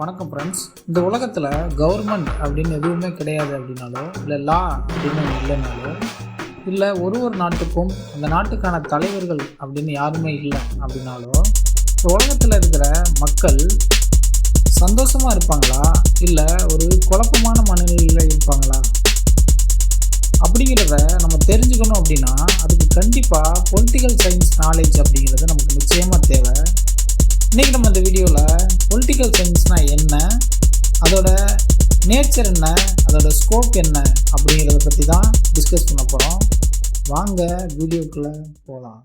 வணக்கம் ஃப்ரெண்ட்ஸ் இந்த உலகத்தில் கவர்மெண்ட் அப்படின்னு எதுவுமே கிடையாது அப்படின்னாலோ இல்லை லா அப்படின்னு இல்லைனாலோ இல்லை ஒரு ஒரு நாட்டுக்கும் அந்த நாட்டுக்கான தலைவர்கள் அப்படின்னு யாருமே இல்லை அப்படின்னாலோ இந்த உலகத்தில் இருக்கிற மக்கள் சந்தோஷமாக இருப்பாங்களா? இல்லை ஒரு குழப்பமான மனநிலையில் இருப்பாங்களா? அப்படிங்கிறத நம்ம தெரிஞ்சுக்கணும் அப்படின்னா அதுக்கு கண்டிப்பாக பொலிட்டிக்கல் சயின்ஸ் நாலேஜ் அப்படிங்கிறது நமக்கு நிச்சயமாக தேவை. இன்றைக்கி நம்ம இந்த வீடியோவில் பொலிட்டிக்கல் சயின்ஸ்னால் என்ன? அதோட நேச்சர் என்ன? அதோட ஸ்கோப் என்ன? அப்படிங்கிறத பற்றி தான் டிஸ்கஸ் பண்ண போகிறோம் வாங்க வீடியோக்குள்ளே போகலாம்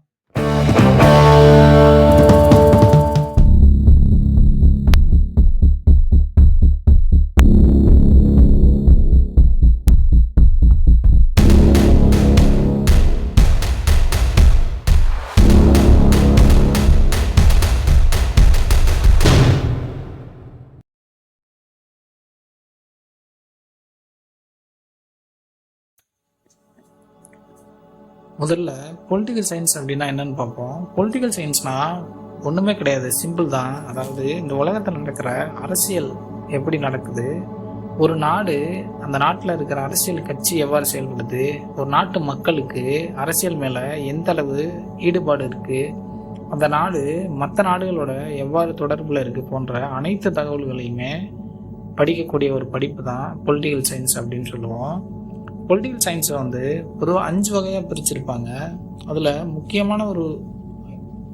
முதல்ல பொலிட்டிக்கல் சயின்ஸ் அப்படின்னா என்னன்னு பார்ப்போம். பொலிட்டிக்கல் சயின்ஸ்னால் ஒன்றுமே கிடையாது. சிம்பிள் தான். அதாவது இந்த உலகத்தில் நடக்கிற அரசியல் எப்படி நடக்குது? ஒரு நாடு அந்த நாட்டில் இருக்கிற அரசியல் கட்சி எவ்வாறு செயல்படுது? ஒரு நாட்டு மக்களுக்கு அரசியல் மேலே எந்த அளவு ஈடுபாடு இருக்குது அந்த நாடு மற்ற நாடுகளோட எவ்வாறு தொடர்பில் இருக்குது போன்ற அனைத்து தகவல்களையுமே படிக்கக்கூடிய ஒரு படிப்பு தான் பொலிட்டிக்கல் சயின்ஸ் அப்படின்னு சொல்லுவோம். பொலிட்டிக்கல் சயின்ஸில் வந்து பொதுவாக அஞ்சு வகையாக பிரிச்சிருப்பாங்க. அதில் முக்கியமான ஒரு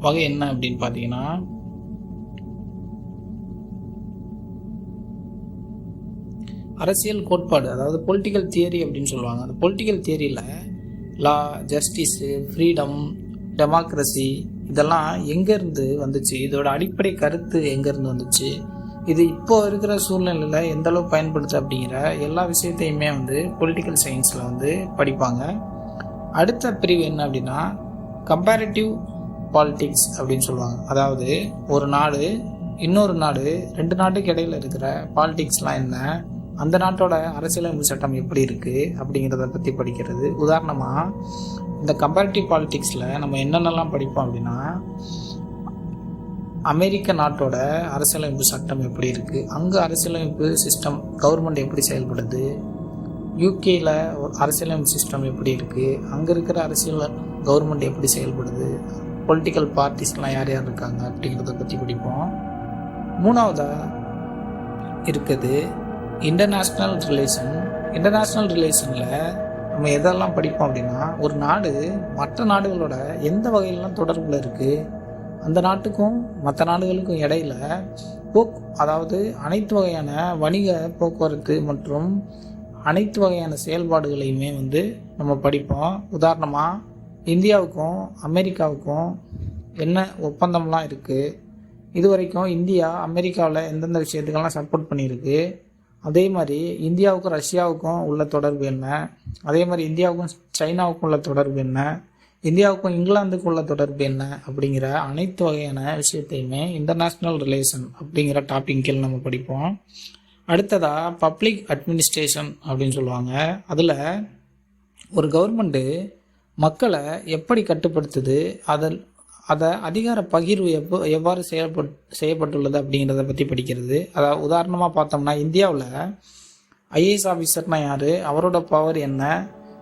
வகை என்ன அப்படின்னு பார்த்தீங்கன்னா அரசியல் கோட்பாடு அதாவது பொலிட்டிக்கல் தியரி அப்படின்னு சொல்லுவாங்க. அந்த பொலிட்டிக்கல் தியரியில் லா ஜஸ்டிஸு ஃப்ரீடம் டெமோக்ரஸி இதெல்லாம் எங்கேருந்து வந்துச்சு? இதோட அடிப்படை கருத்து எங்கேருந்து வந்துச்சு? இது இப்போ இருக்கிற சூழ்நிலையில் எந்த அளவு பயன்படுத்து அப்படிங்கிற எல்லா விஷயத்தையுமே வந்து பொலிட்டிக்கல் சயின்ஸில் வந்து படிப்பாங்க. அடுத்த பிரிவு என்ன அப்படின்னா கம்பேரிட்டிவ் பாலிட்டிக்ஸ் அப்படின்னு சொல்லுவாங்க. அதாவது ஒரு நாடு இன்னொரு நாடு ரெண்டு நாட்டுக்கு இடையில் இருக்கிற பாலிடிக்ஸ்லாம் என்ன? அந்த நாட்டோட அரசியலமைப்பு சட்டம் எப்படி இருக்குது அப்படிங்கிறத பற்றி படிக்கிறது. உதாரணமாக இந்த கம்பேரிட்டிவ் பாலிட்டிக்ஸில் நம்ம என்னென்னலாம் படிப்போம் அப்படின்னா அமெரிக்க நாட்டோட அரசியலமைப்பு சட்டம் எப்படி இருக்குது அங்கே அரசியலமைப்பு சிஸ்டம் கவர்மெண்ட் எப்படி செயல்படுது? யூகேயில் அரசியலமைப்பு சிஸ்டம் எப்படி இருக்குது அங்கே இருக்கிற அரசியல் கவர்மெண்ட் எப்படி செயல்படுது? பொலிட்டிக்கல் பார்ட்டிஸ்லாம் யார் யார் இருக்காங்க அப்படிங்கிறத பற்றி படிப்போம். மூணாவதாக இருக்குது இன்டர்நேஷ்னல் ரிலேஷன் இன்டர்நேஷ்னல் ரிலேஷனில் நம்ம எதெல்லாம் படிப்போம் அப்படின்னா ஒரு நாடு மற்ற நாடுகளோட எந்த வகையிலலாம் தொடர்பில் இருக்குது அந்த நாட்டுக்கும் மற்ற நாடுகளுக்கும் இடையில போக் அதாவது அனைத்து வகையான வணிக போக்குவரத்து மற்றும் அனைத்து வகையான செயல்பாடுகளையுமே வந்து நம்ம படிப்போம். உதாரணமாக இந்தியாவுக்கும் அமெரிக்காவுக்கும் என்ன ஒப்பந்தம்லாம் இருக்குது இது வரைக்கும் இந்தியா அமெரிக்காவில் எந்தெந்த விஷயத்துக்கெல்லாம் சப்போர்ட் பண்ணியிருக்கு? அதே மாதிரி இந்தியாவுக்கும் ரஷ்யாவுக்கும் உள்ள தொடர்பு என்ன? அதே மாதிரி இந்தியாவுக்கும் சைனாவுக்கும் உள்ள தொடர்பு என்ன? இந்தியாவுக்கும் இங்கிலாந்துக்கும் உள்ள தொடர்பு என்ன அப்படிங்கிற அனைத்து வகையான விஷயத்தையுமே இன்டர்நேஷ்னல் ரிலேஷன் அப்படிங்கிற டாபிக் கீழ் நம்ம படிப்போம். அடுத்ததாக பப்ளிக் அட்மினிஸ்ட்ரேஷன் அப்படின்னு சொல்லுவாங்க. அதில் ஒரு கவர்மெண்ட்டு மக்களை எப்படி கட்டுப்படுத்துது அதில் அதை அதிகார பகிர்வு எப்போ எவ்வாறு செயல்பட் செய்யப்பட்டுள்ளது அப்படிங்கிறத பற்றி படிக்கிறது. அதாவது உதாரணமாக பார்த்தோம்னா இந்தியாவில் ஐஏஎஸ் ஆஃபீஸர்னால் யார்? அவரோட பவர் என்ன?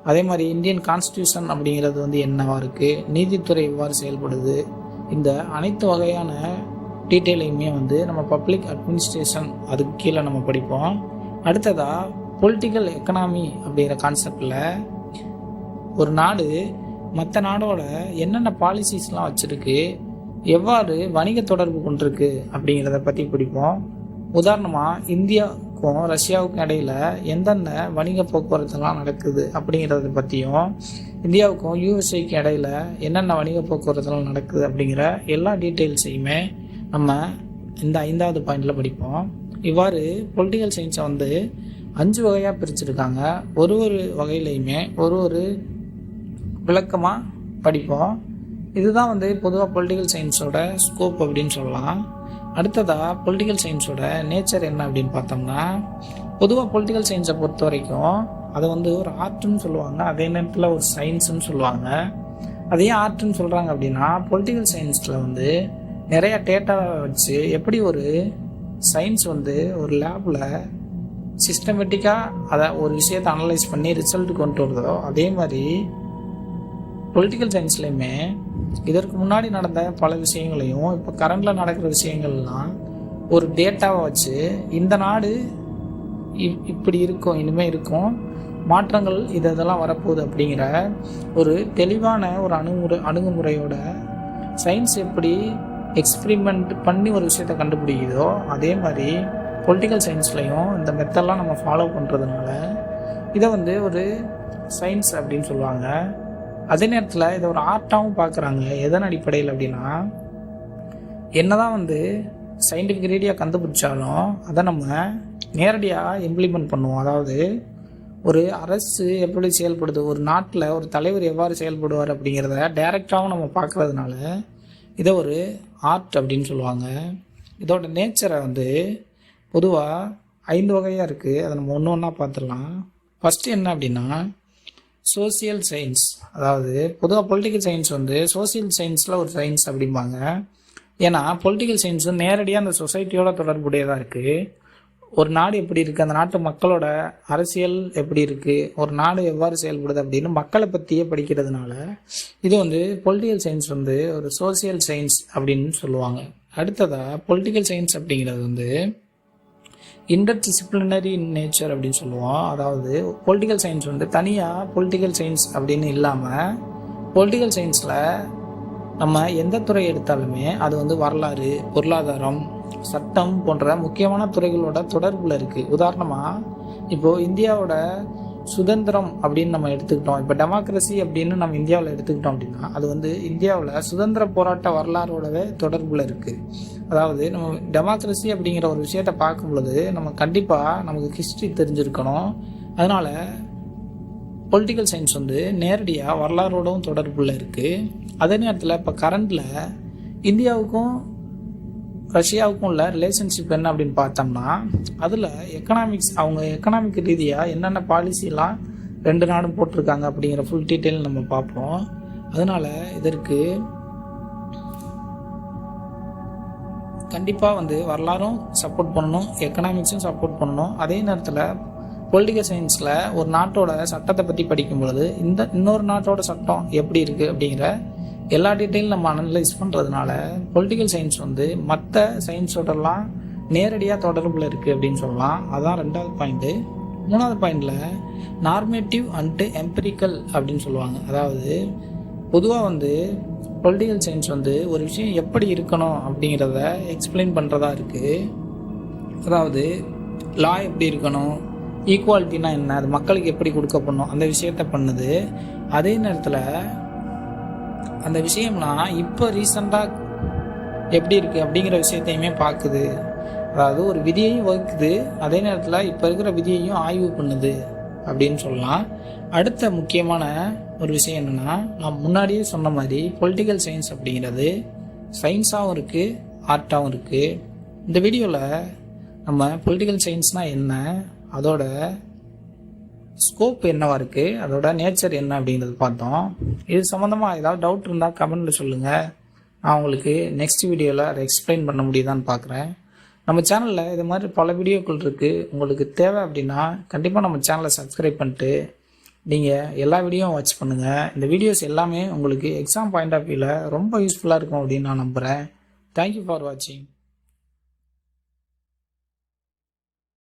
அதே மாதிரி இந்தியன் கான்ஸ்டியூஷன் அப்படிங்கிறது வந்து என்னவா இருக்குது நீதித்துறை எவ்வாறு செயல்படுது? இந்த அனைத்து வகையான டீட்டெயிலையுமே வந்து நம்ம பப்ளிக் அட்மினிஸ்ட்ரேஷன் அதுக்கு கீழே நம்ம படிப்போம். அடுத்ததாக பொலிட்டிக்கல் எக்கனாமி அப்படிங்கிற கான்செப்டில் ஒரு நாடு மற்ற நாடோட என்னென்ன பாலிசிஸ்லாம் வச்சுருக்கு எவ்வாறு வணிக தொடர்பு கொண்டிருக்கு அப்படிங்கிறத பற்றி பிடிப்போம். உதாரணமாக இந்தியாவுக்கும் ரஷ்யாவுக்கும் இடையில எந்தெந்த வணிக போக்குவரத்துலாம் நடக்குது அப்படிங்கிறத பற்றியும் இந்தியாவுக்கும் யூஎஸ்ஏக்கு இடையில் என்னென்ன வணிக போக்குவரத்துலாம் நடக்குது அப்படிங்கிற எல்லா டீட்டெயில்ஸையுமே நம்ம இந்த ஐந்தாவது பாயிண்டில் படிப்போம். இவ்வாறு பொலிட்டிக்கல் சயின்ஸை வந்து அஞ்சு வகையாக பிரிச்சிருக்காங்க. ஒரு ஒரு வகையிலையுமே ஒரு ஒரு விளக்கமாக படிப்போம். இதுதான் வந்து பொதுவாக பொலிட்டிக்கல் சயின்ஸோட ஸ்கோப் அப்படின்னு சொல்லலாம். அடுத்ததாக பொலிட்டிக்கல் சயின்ஸோட நேச்சர் என்ன அப்படின்னு பார்த்தோம்னா பொதுவாக பொலிட்டிக்கல் சயின்ஸை பொறுத்த வரைக்கும் அதை வந்து ஒரு ஆர்ட்னு சொல்லுவாங்க. அதே நேரத்தில் ஒரு சயின்ஸுன்னு சொல்லுவாங்க. அதே ஆர்ட்னு சொல்கிறாங்க அப்படின்னா பொலிட்டிக்கல் சயின்ஸில் வந்து நிறைய டேட்டாவை வச்சு எப்படி ஒரு சயின்ஸ் வந்து ஒரு லேபில் சிஸ்டமேட்டிக்காக அதை ஒரு விஷயத்தை அனலைஸ் பண்ணி ரிசல்ட் கொண்டு வருதோ அதே மாதிரி பொலிட்டிக்கல் சயின்ஸ்லேயுமே இதற்கு முன்னாடி நடந்த பல விஷயங்களையும் இப்போ கரண்டில் நடக்கிற விஷயங்கள்லாம் ஒரு டேட்டாவை வச்சு இந்த நாடு இப்படி இருக்கும் இனிமேல் இருக்கும் மாற்றங்கள் இது இதெல்லாம் வரப்போகுது அப்படிங்கிற ஒரு தெளிவான ஒரு அணுகுமுறை அணுகுமுறையோட சயின்ஸ் எப்படி எக்ஸ்பிரிமெண்ட் பண்ணி ஒரு விஷயத்தை கண்டுபிடிக்குதோ அதே மாதிரி பொலிட்டிக்கல் சயின்ஸ்லையும் இந்த மெத்தட்லாம் நம்ம ஃபாலோ பண்ணுறதுனால இதை வந்து ஒரு சயின்ஸ் அப்படின்னு சொல்லுவாங்க. அதே நேரத்தில் இதை ஒரு ஆர்ட்டாகவும் பார்க்குறாங்க எதன் அடிப்படையில் அப்படின்னா என்னதான் வந்து சயின்டிஃபிக் ரீதியாக கண்டுபிடிச்சாலும் அதை நம்ம நேரடியாக இம்ப்ளிமெண்ட் பண்ணுவோம். அதாவது ஒரு அரசு எப்படி செயல்படுது ஒரு நாட்டில் ஒரு தலைவர் எவ்வாறு செயல்படுவார் அப்படிங்கிறத டைரெக்டாகவும் நம்ம பார்க்கறதுனால இதை ஒரு ஆர்ட் அப்படின்னு சொல்லுவாங்க. இதோட நேச்சரை வந்து பொதுவாக ஐந்து வகையாக இருக்குது அதை நம்ம ஒன்று ஒன்றா பார்த்துடலாம். ஃபஸ்ட்டு என்ன அப்படின்னா சோசியல் சயின்ஸ் அதாவது பொதுவாக பொலிட்டிக்கல் சயின்ஸ் வந்து சோசியல் சயின்ஸில் ஒரு சயின்ஸ் அப்படிம்பாங்க. ஏன்னா பொலிட்டிக்கல் சயின்ஸ் வந்து நேரடியாக அந்த சொசைட்டியோட தொடர்புடையதாக இருக்குது ஒரு நாடு எப்படி இருக்குது அந்த நாட்டு மக்களோட அரசியல் எப்படி இருக்குது ஒரு நாடு எவ்வாறு செயல்படுது அப்படின்னு மக்களை பற்றியே படிக்கிறதுனால இது வந்து பொலிட்டிக்கல் சயின்ஸ் வந்து ஒரு சோசியல் சயின்ஸ் அப்படின்னு சொல்லுவாங்க. அடுத்ததாக பொலிட்டிக்கல் சயின்ஸ் அப்படிங்கிறது வந்து இன்டர்டிசிப்ளினரி நேச்சர் அப்படின்னு சொல்லுவோம். அதாவது பொலிட்டிக்கல் சயின்ஸ் வந்து தனியாக பொலிட்டிக்கல் சயின்ஸ் அப்படின்னு இல்லாமல் பொலிட்டிக்கல் சயின்ஸில் நம்ம எந்த துறை எடுத்தாலுமே அது வந்து வரலாறு பொருளாதாரம் சட்டம் போன்ற முக்கியமான துறைகளோட தொடர்பில் இருக்குது உதாரணமாக இப்போது இந்தியாவோட சுதந்திரம் அப்படின்னு நம்ம எடுத்துக்கிட்டோம். இப்போ டெமோக்ரஸி அப்படின்னு நம்ம இந்தியாவில் எடுத்துக்கிட்டோம் அப்படின்னா அது வந்து இந்தியாவில் சுதந்திர போராட்ட வரலாறோடவே தொடர்பில் இருக்குது அதாவது நம்ம டெமோக்ரஸி அப்படிங்கிற ஒரு விஷயத்தை பார்க்கும் பொழுது நம்ம கண்டிப்பாக நமக்கு ஹிஸ்ட்ரி தெரிஞ்சிருக்கணும். அதனால் பொலிட்டிக்கல் சயின்ஸ் வந்து நேரடியாக வரலாறோடவும் தொடர்புள்ள இருக்குது அதே நேரத்தில் இப்போ கரண்டில் இந்தியாவுக்கும் ரஷ்யாவுக்கும் உள்ள ரிலேஷன்ஷிப் என்ன அப்படின்னு பார்த்தோம்னா அதில் எக்கனாமிக்ஸ் அவங்க எக்கனாமிக் ரீதியாக என்னென்ன பாலிசிலாம் ரெண்டு நாடும் போட்டிருக்காங்க அப்படிங்கிற ஃபுல் டீட்டெயில் நம்ம பார்ப்போம். அதனால் இதற்கு கண்டிப்பாக வந்து வரலாறும் சப்போர்ட் பண்ணணும் எக்கனாமிக்ஸும் சப்போர்ட் பண்ணணும். அதே நேரத்தில் பொலிட்டிக்கல் சயின்ஸில் ஒரு நாட்டோட சட்டத்தை பற்றி படிக்கும் பொழுது இந்த இன்னொரு நாட்டோட சட்டம் எப்படி இருக்குது அப்படிங்கிற எல்லா டீட்டெயிலும் நம்ம அனலைஸ் பண்ணுறதுனால பொலிட்டிக்கல் சயின்ஸ் வந்து மற்ற சயின்ஸோடலாம் நேரடியாக தொடர்பில் இருக்குது அப்படின்னு சொல்லலாம். அதான் ரெண்டாவது பாயிண்ட்டு மூணாவது பாயிண்டில் நார்மேட்டிவ் அண்டு எம்பரிக்கல் அப்படின்னு சொல்லுவாங்க. அதாவது பொதுவாக வந்து பொலிட்டிக்கல் சயின்ஸ் வந்து ஒரு விஷயம் எப்படி இருக்கணும் அப்படிங்கிறத எக்ஸ்பிளைன் பண்ணுறதா இருக்குது அதாவது லா எப்படி இருக்கணும் ஈக்குவாலிட்டினா என்ன அது மக்களுக்கு எப்படி கொடுக்கப்படணும் அந்த விஷயத்த பண்ணுது. அதே நேரத்தில் அந்த விஷயம்லாம் இப்போ ரீசண்டாக எப்படி இருக்குது அப்படிங்கிற விஷயத்தையுமே பார்க்குது அதாவது ஒரு விதியையும் வகுக்குது. அதே நேரத்தில் இப்போ இருக்கிற விதியையும் ஆய்வு பண்ணுது அப்படின்னு சொல்லலாம். அடுத்த முக்கியமான ஒரு விஷயம் என்னென்னா நான் முன்னாடியே சொன்ன மாதிரி பொலிட்டிக்கல் சயின்ஸ் அப்படிங்கிறது சயின்ஸாகவும் இருக்குது ஆர்ட்டாகவும் இருக்குது இந்த வீடியோவில் நம்ம பொலிட்டிக்கல் சயின்ஸ்னால் என்ன? அதோட ஸ்கோப் என்னவா இருக்குது அதோட நேச்சர் என்ன அப்படிங்கிறது பார்த்தோம். இது சம்மந்தமாக ஏதாவது டவுட் இருந்தால் கமெண்ட்டில் சொல்லுங்கள் நான் உங்களுக்கு நெக்ஸ்ட் வீடியோவில் அதை எக்ஸ்பிளைன் பண்ண முடியுதான்னு பார்க்குறேன். நம்ம சேனலில் இது மாதிரி பல வீடியோக்கள் இருக்குது உங்களுக்கு தேவை அப்படின்னா கண்டிப்பாக நம்ம சேனலை சப்ஸ்கிரைப் பண்ணிட்டு நீங்கள் எல்லா வீடியோவும் வாட்ச் பண்ணுங்கள் இந்த வீடியோஸ் எல்லாமே உங்களுக்கு எக்ஸாம் பாயிண்ட் ஆஃப் வியூவில் ரொம்ப யூஸ்ஃபுல்லாக இருக்கும் அப்படின்னு நான் நம்புகிறேன் தேங்க்யூ ஃபார் வாட்சிங்